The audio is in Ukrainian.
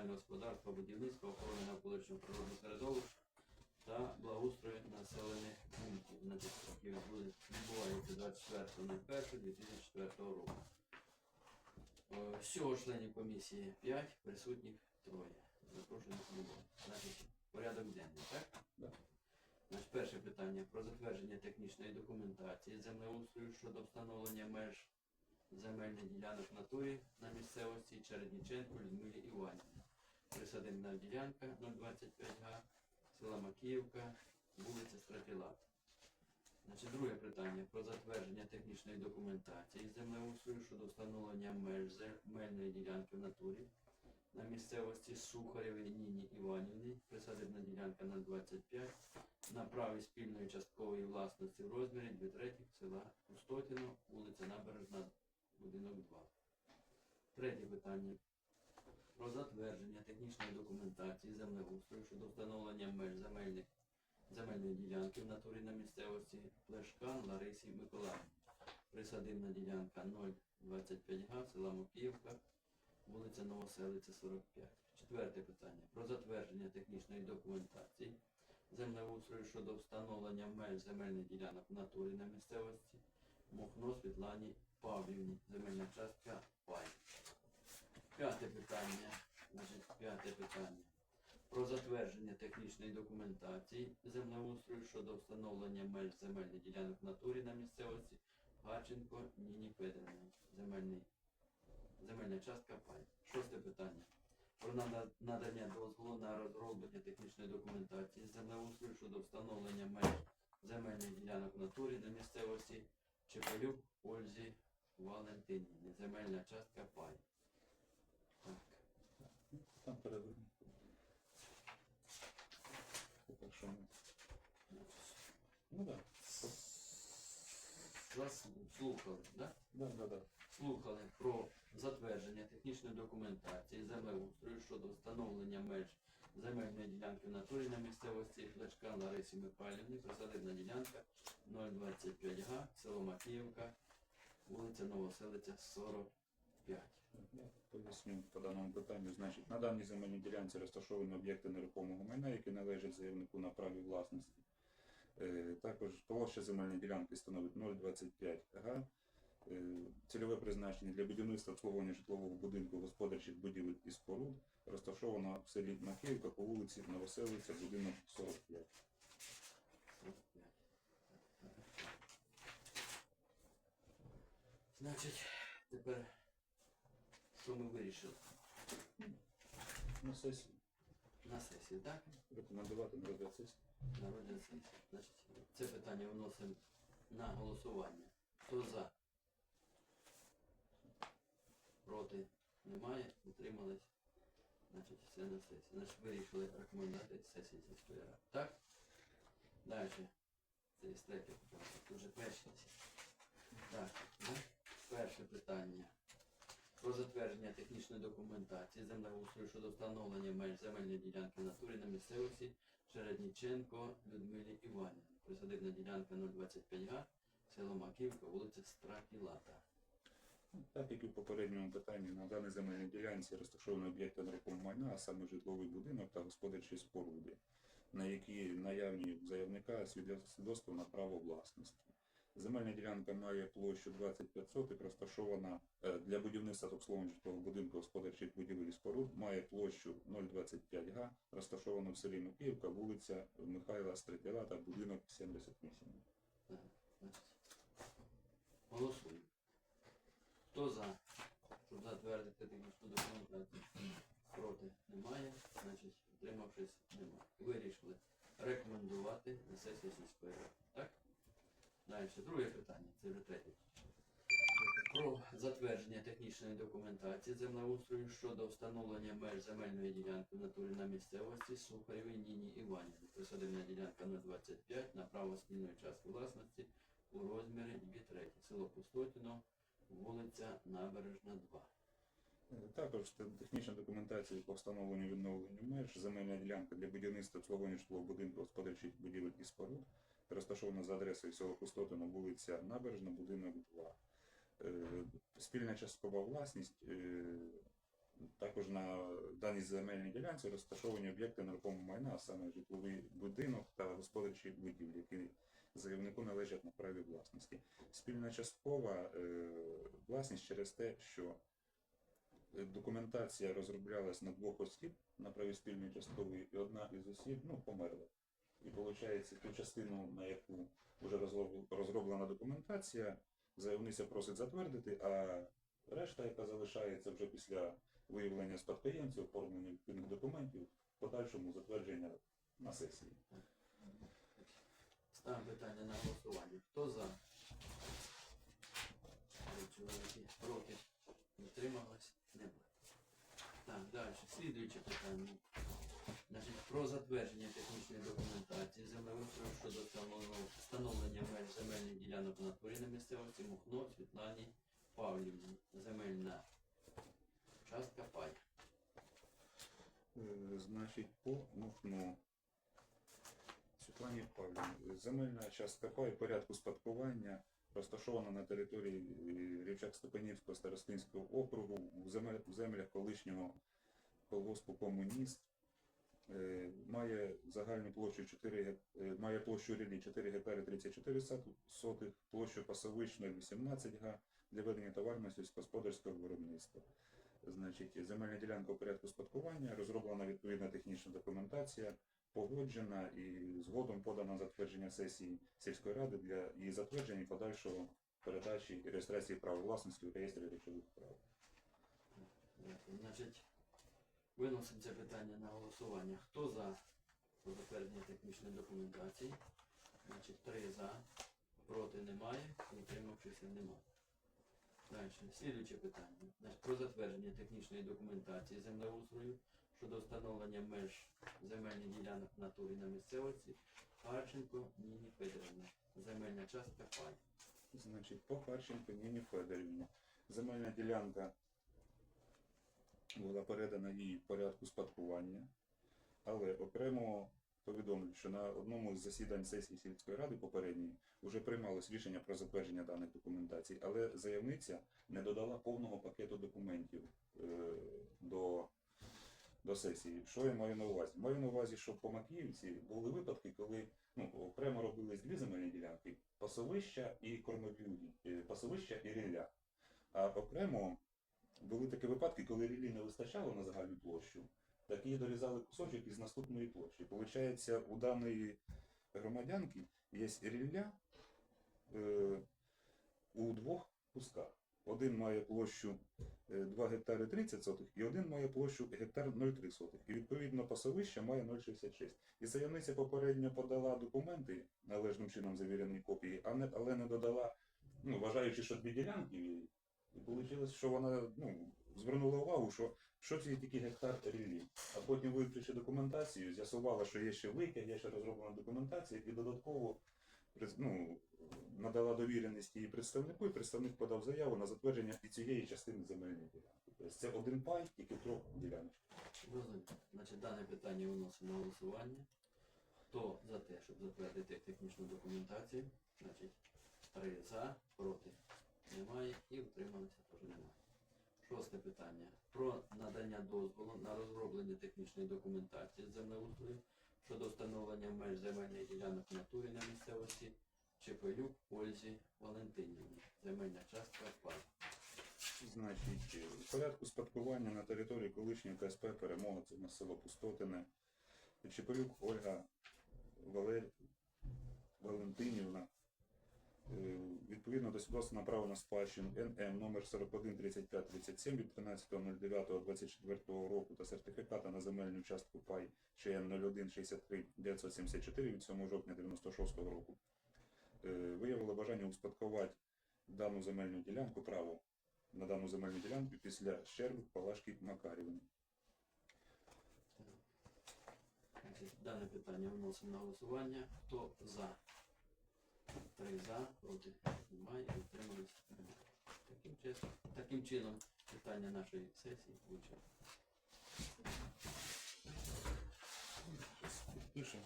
комунального господарства, будівництва, охорони навколишнього природного середовища та благоустрою населених пунктів. Значить, які відбуваються 24.01.2004 року. Е, Всього членів комісії 5, присутніх троє. Запрошених не. Значить, порядок денний, так? Да. Значить, перше питання про затвердження технічної документації землеустрою щодо встановлення меж земельних ділянок в натурі на місцевості Чередніченко Людмилі Іванівні. Присадибна ділянка 025 га, села Макіївка, вулиця Стратилат. Значить, друге питання про затвердження технічної документації землеустрою щодо встановлення меж земельної ділянки в натурі на місцевості Сухарєвої Ніні Іванівни, присадибна ділянка на 25, на праві спільної часткової власності в розмірі 2 третіх села Пустотіно, вулиця Набережна, будинок 2. Третє питання. Про затвердження технічної документації землеустрою щодо встановлення меж земельних земельної ділянки в натурі на місцевості Плешкан Ларисі Миколаївні. Присадибна ділянка 025 га, села Мокіївка, вулиця Новоселиця, 45. Четверте питання. Про затвердження технічної документації землеустрою щодо встановлення меж земельних ділянок в натурі на місцевості Мохно Світлані Павлівні, земельна частка Пай. П'яте питання. П'яте питання. Про затвердження технічної документації землеустрою щодо встановлення меж земельних ділянок в натурі на місцевості Гаченко Ніні. Земельний, земельна частка Пай. Шосте питання. Про надання дозволу на розроблення технічної документації землеустрою щодо встановлення меж земельних ділянок в натурі на місцевості Чепелюк Ользі Валентинівни. Земельна частка Пай. Так. Там першому. Ну да. Вас слухали, да? Да, да, да. Слухали про затвердження технічної документації землеустрою щодо встановлення меж земельної ділянки в натурі на місцевості Флешка Ларисі Михайлівни, присадибна ділянка 025 га, село Макіївка, вулиця Новоселиця, 45. Я по даному питанню. Значить, на даній земельній ділянці розташовані об'єкти нерухомого майна, які належать заявнику на праві власності. Е, Також площа земельної ділянки становить 0,25 га. Е, Цільове призначення для будівництва обслуговування житлового будинку господарчих будівель і споруд розташовано в селі Макіївка по вулиці Новоселиця, будинок 45. 45. Значить, тепер що ми вирішили На сесії на сесії, так? рекомендувати на розгляд сесії. На розгляд сесії. Значить, це питання вносимо на голосування. Хто за? Проти? Немає? Утримались? Значить, все на сесії. Значить, вирішили рекомендувати сесії сільської ради. Так? Далі. Це є третє питання. Це вже перші. Так, ну, перше питання. Про затвердження технічної документації землеустрою щодо встановлення меж земельної ділянки в натурі на місцевості Чередніченко Людмилі Іванівні. Присадибна ділянка 025 га, село Маківка, вулиця Стратілата. Так як і в попередньому питанні, на даній земельній ділянці розташовані об'єкти нерухомого майна, а саме житловий будинок та господарчі споруди, на які наявні заявника свідоцтво на право власності. Земельна ділянка має площу 25 соток, розташована е, для будівництва та будинку господарчих будівель і споруд, має площу 0,25 га, розташована в селі Макіївка, вулиця Михайла Стретєлата, будинок 78. Так, Голосуємо. Хто за? Щоб затвердити технічну документацію? Проти немає, значить, утримавшись немає. Вирішили рекомендувати на сесію сільської ради. Так? Далі, друге питання, це вже третє. Про затвердження технічної документації землеустрою щодо встановлення меж земельної ділянки в натурі на місцевості Сухарєвій Ніні Іванівні. Присадибна ділянка на 25 на право спільної частки власності у розмірі 2 треті. Село Пустотіно, вулиця Набережна 2. Е, Також технічна документація по встановленню відновленню меж, земельна ділянка для будівництва обслуговування житлового будинку господарчих будівель і споруд, розташована за адресою село Пустотино, вулиця Набережна, будинок 2. Е, Спільна часткова власність е, Також на даній земельній ділянці розташовані об'єкти нерухомого майна, а саме житловий будинок та господарчі будівлі, які заявнику належать на праві власності. Спільна часткова е, власність через те, що документація розроблялась на двох осіб на праві спільної часткової, і одна із осіб ну, померла. І виходить, ту частину, на яку вже розроблена документація, заявниця просить затвердити, а решта, яка залишається вже після виявлення спадкоємців, оформлення відповідних документів, в подальшому затвердження на сесії. Ставимо питання на голосування. Хто за? Чоловіки проти. Утрималось? Немає. Так, далі. Слідуюче питання. Значить, про затвердження технічної документації землеустрою щодо встановлення- встановлення меж земельних ділянок натурі на місцевості Мухно Світлані Павлівні. Земельна частка пай. Е, Значить, по Мухну. Світлані Павлівні. Земельна частка паю порядку спадкування розташована на території е, Рівчак-Степанівського старостинського округу у в землях колишнього колгоспу комуніст. Е, Має загальну площу 4 гек- е, має площу рілі 4 гектари 34 сотих, площу пасовищ 0,18 га для ведення товарного сільськогосподарського виробництва. Значить, земельна ділянка у порядку спадкування, розроблена відповідна технічна документація, погоджена і згодом подана затвердження сесії сільської ради для її затвердження і подальшого передачі і реєстрації права власності у реєстрі речових прав. Значить, виносимо це питання на голосування. Хто за затвердження технічної документації? Значить, три за, проти немає, утримавшися немає. Далі, слідуюче питання. Значить, про затвердження технічної документації землеустрою щодо встановлення меж земельних ділянок натурі на місцевості Харченко Ніні Федорівна. Земельна частка пай. Значить, по Харченко Ніні Федорівні. Земельна ділянка була передана їй в порядку спадкування, але окремо повідомлю, що на одному з засідань сесії сільської ради попередньої вже приймалось рішення про затвердження даних документацій, але заявниця не додала повного пакету документів е, до, до сесії. Що я маю на увазі? Маю на увазі, що по Макіївці були випадки, коли ну, окремо робились дві земельні ділянки пасовища і кормові, е, пасовища і рілля. А окремо були такі випадки, коли ріллі не вистачало на загальну площу, так її дорізали кусочок із наступної площі. Получається, у даної громадянки є рілля е, у двох кусках. Один має площу е, 2 гектари 30 сотих, і один має площу гектар 0,3 сотих. І відповідно пасовище має 0,66. І заявниця попередньо подала документи, належним чином завірені копії, а не, але не додала, ну, вважаючи, що дві ділянки. І вийшло, що вона ну, звернула увагу, що що це тільки гектар ріллі. А потім, вивчивши документацію, з'ясувала, що є ще витяг, є ще розроблена документація, і додатково ну, надала довіреність її представнику, і представник подав заяву на затвердження і цієї частини земельної ділянки. Тобто це один пай, тільки трьох ділянок. Значить, дане питання виносимо на голосування. Хто за те, щоб затвердити технічну документацію? Значить, три за, проти немає і утрималися теж немає. Шосте питання. Про надання дозволу на розроблення технічної документації з землеустрою щодо встановлення меж земельних ділянок натурі на місцевості Чепелюк Ользі Валентинівні. Земельна частка пай. Значить, е, в порядку спадкування на території колишньої КСП перемога це село Пустотине. Чепелюк Ольга Валер... Валентинівна. Е, Відповідно до свідоцтва на право на спадщину НМ номер 413537 від 13.09.24 року та сертифіката на земельну частку пай ЧН 0163 974 від 7 жовтня 96 року. е, Виявило бажання успадкувати дану земельну ділянку право на дану земельну ділянку після Щербик Палашки Макарівни. Дане питання виносимо на голосування. Хто за? Три за, проти немає, утримались. Таким, таким чином питання нашої сесії вичерпано. Пишемо.